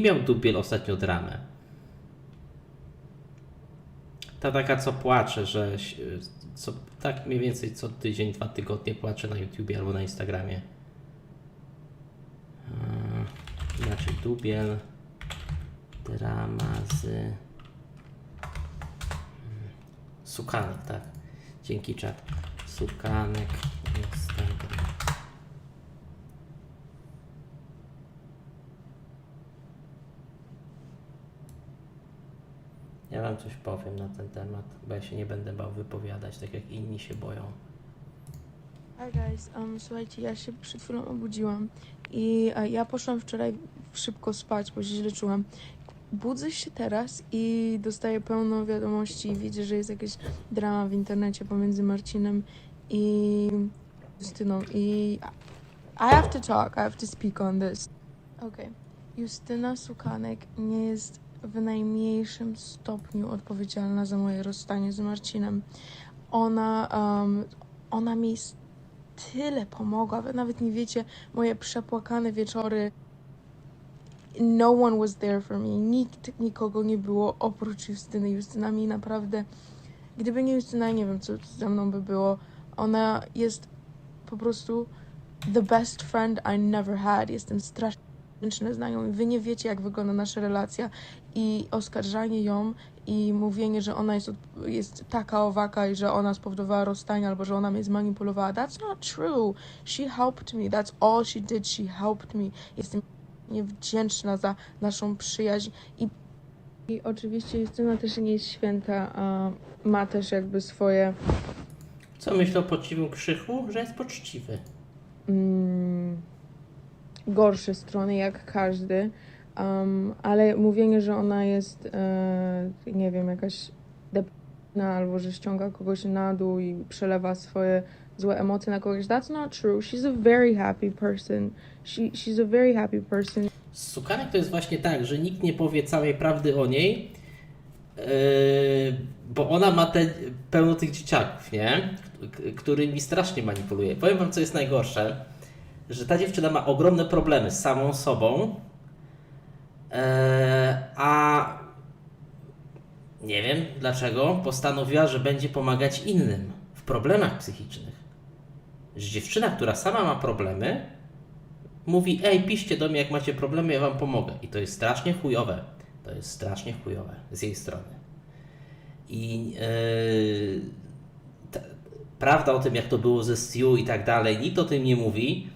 miał Dubiel ostatnio dramę? Ta taka, co płacze, że co, tak mniej więcej co tydzień, dwa tygodnie płacze na YouTubie albo na Instagramie. Eee, Inaczej Dubiel, drama z... Hmm, Sukanek, tak. Dzięki czat. Sukanek, Instagram. Ja wam coś powiem na ten temat, bo ja się nie będę bał wypowiadać, tak jak inni się boją. Hi guys, um, słuchajcie, ja się przed chwilą obudziłam i e, ja poszłam wczoraj szybko spać, bo się źle czułam. Budzę się teraz i dostaję pełno wiadomości i widzę, że jest jakaś drama w internecie pomiędzy Marcinem i Justyną i I have to talk, I have to speak on this. Okay. Justyna Sukanek nie jest w najmniejszym stopniu odpowiedzialna za moje rozstanie z Marcinem. Ona, um, ona mi tyle pomogła. Wy nawet nie wiecie, moje przepłakane wieczory. No one was there for me. Nikt, nikogo nie było oprócz Justyny. Justyna mi naprawdę. Gdyby nie Justyna, nie wiem, co ze mną by było. Ona jest po prostu the best friend I never had. Jestem strasznie za nią. Wy nie wiecie, jak wygląda nasza relacja. I oskarżanie ją i mówienie, że ona jest, jest taka owaka i że ona spowodowała rozstanie albo że ona mnie zmanipulowała. That's not true. She helped me. That's all she did. She helped me. Jestem niewdzięczna za naszą przyjaźń. I, I oczywiście Justyna też nie jest święta, a ma też jakby swoje Co myślę o poczciwym krzychu? Że jest poczciwy. mm, gorsze strony, jak każdy. Um, ale mówienie, że ona jest, e, nie wiem, jakaś depna albo że ściąga kogoś na dół i przelewa swoje złe emocje na kogoś, that's not true. She's a very happy person. She, she's a very happy person. Sukanek to jest właśnie tak, że nikt nie powie całej prawdy o niej, yy, bo ona ma te, pełno tych dzieciaków, nie? Którymi strasznie manipuluje. Powiem wam, co jest najgorsze, że ta dziewczyna ma ogromne problemy z samą sobą, yy, a nie wiem dlaczego postanowiła, że będzie pomagać innym w problemach psychicznych. Że dziewczyna, która sama ma problemy, mówi, ej, piszcie do mnie, jak macie problemy, ja wam pomogę. I to jest strasznie chujowe. To jest strasznie chujowe z jej strony. I yy, ta, prawda o tym, jak to było ze Stu i tak dalej, nikt o tym nie mówi.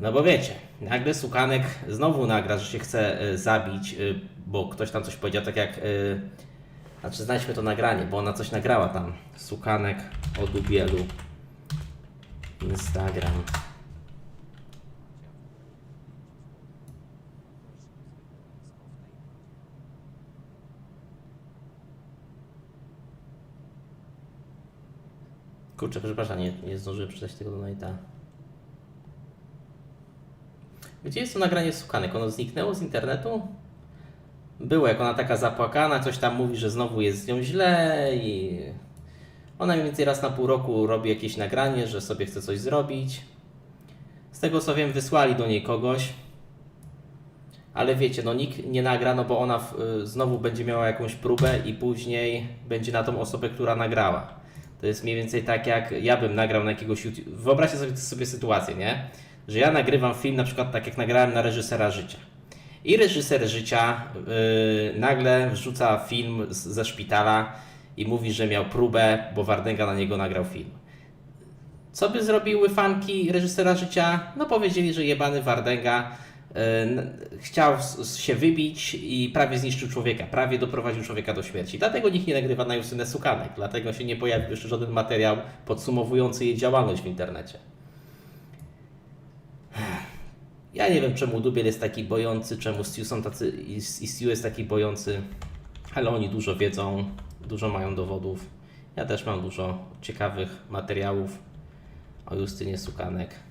No bo wiecie, nagle Sukanek znowu nagra, że się chce y, zabić, y, bo ktoś tam coś powiedział, tak jak... Y, znaczy, znajdźmy to nagranie, bo ona coś nagrała tam. Sukanek o Dubielu. Instagram. Kurczę, przepraszam, nie, nie zdążyłem przeczytać tego donate'a. Gdzie jest to nagranie Sukanek? Ono zniknęło z internetu? Było, jak ona taka zapłakana, coś tam mówi, że znowu jest z nią źle i... Ona mniej więcej raz na pół roku robi jakieś nagranie, że sobie chce coś zrobić. Z tego co wiem, wysłali do niej kogoś. Ale wiecie, no nikt nie nagra, no bo ona w, y, znowu będzie miała jakąś próbę i później będzie na tą osobę, która nagrała. To jest mniej więcej tak, jak ja bym nagrał na jakiegoś YouTube. Wyobraźcie sobie, sobie sytuację, nie? Że ja nagrywam film, na przykład tak jak nagrałem na reżysera życia. I reżyser życia yy, nagle wrzuca film z, ze szpitala i mówi, że miał próbę, bo Wardęga na niego nagrał film. Co by zrobiły fanki reżysera życia? No powiedzieli, że jebany Wardęga yy, chciał się wybić i prawie zniszczył człowieka, prawie doprowadził człowieka do śmierci. Dlatego nikt nie nagrywa na Justynę Sukanek, dlatego się nie pojawił jeszcze żaden materiał podsumowujący jej działalność w internecie. Ja nie wiem, czemu Dubiel jest taki bojący, czemu Stu są tacy i Stu jest taki bojący, ale oni dużo wiedzą, dużo mają dowodów. Ja też mam dużo ciekawych materiałów o Justynie Sukanek.